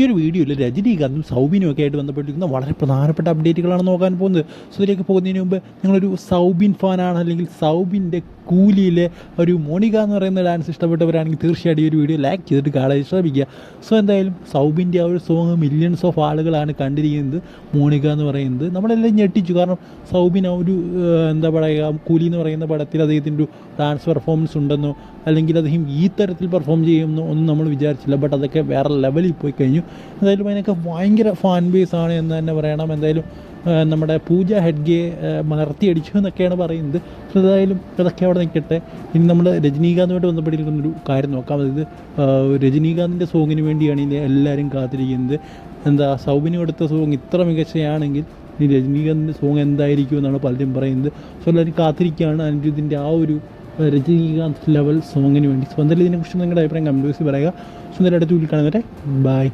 ഈ ഒരു വീഡിയോയിൽ രജനീകാന്തും സൗബിനും ഒക്കെ ആയിട്ട് ബന്ധപ്പെട്ടിരിക്കുന്ന വളരെ പ്രധാനപ്പെട്ട അപ്ഡേറ്റുകളാണ് നോക്കാൻ പോകുന്നത്. സോ ഇതിലേക്ക് പോകുന്നതിന് മുമ്പ് നിങ്ങളൊരു സൗബിൻ ഫാനാണ് അല്ലെങ്കിൽ സൗബിന്റെ കൂലിയിലെ ഒരു മോണിക എന്ന് പറയുന്ന ഡാൻസ് ഇഷ്ടപ്പെട്ടവരാണെങ്കിൽ തീർച്ചയായിട്ടും ഈ ഒരു വീഡിയോ ലൈക്ക് ചെയ്തിട്ട് കാണാൻ ശ്രമിക്കുക. സോ എന്തായാലും സൗബിന്റെ ആ ഒരു സോങ് മില്യൺസ് ഓഫ് ആളുകളാണ് കണ്ടിരിക്കുന്നത് മോണിക എന്ന് പറയുന്നത്. നമ്മളെല്ലാം ഞെട്ടിച്ചു. കാരണം സൗബിൻ ആ ഒരു എന്താ പറയുക കൂലി എന്ന് പറയുന്ന പടത്തിൽ അദ്ദേഹത്തിന്റെ ഒരു ഡാൻസ് പെർഫോമൻസ് ഉണ്ടെന്നോ അല്ലെങ്കിൽ അദ്ദേഹം ഈ തരത്തിൽ പെർഫോം ചെയ്യുമെന്നോ ഒന്നും നമ്മൾ വിചാരിച്ചില്ല. ബട്ട് അതൊക്കെ വേറെ ലെവലിൽ പോയി കഴിഞ്ഞു. എന്തായാലും അതിനൊക്കെ ഭയങ്കര ഫാൻ ബേസ് ആണ് എന്ന് തന്നെ പറയണം. എന്തായാലും നമ്മുടെ പൂജ ഹെഡ്ഗെ മലർത്തിയടിച്ചു എന്നൊക്കെയാണ് പറയുന്നത്. എന്തായാലും അതൊക്കെ അവിടെ നിൽക്കട്ടെ. ഇനി നമ്മൾ രജനീകാന്തുമായിട്ട് ബന്ധപ്പെട്ടിരിക്കുന്ന ഒരു കാര്യം നോക്കാം. അതായത് രജനീകാന്തിന്റെ സോങ്ങിന് വേണ്ടിയാണ് ഇനി എല്ലാവരും കാത്തിരിക്കുന്നത്. എന്താ സൗബിന് കൊടുത്ത സോങ് ഇത്ര മികച്ചയാണെങ്കിൽ ഇനി രജനീകാന്തിന്റെ സോങ് എന്തായിരിക്കും എന്നാണ് പലരും പറയുന്നത്. സോ എല്ലാവരും കാത്തിരിക്കുകയാണ്. അനിരുദ്ധിന്റെ ആ ഒരു രജനീകാന്ത് ലെവൽ സോങ്ങിന് വേണ്ടി. സ്വന്തം ഇതിനെക്കുറിച്ച് നിങ്ങളുടെ അഭിപ്രായം കമന്റ് ബോക്സിൽ പറയുക. സ്വന്തം അടുത്ത് അടുത്ത വീട്ടിൽ കാണുന്നവരെ ബൈ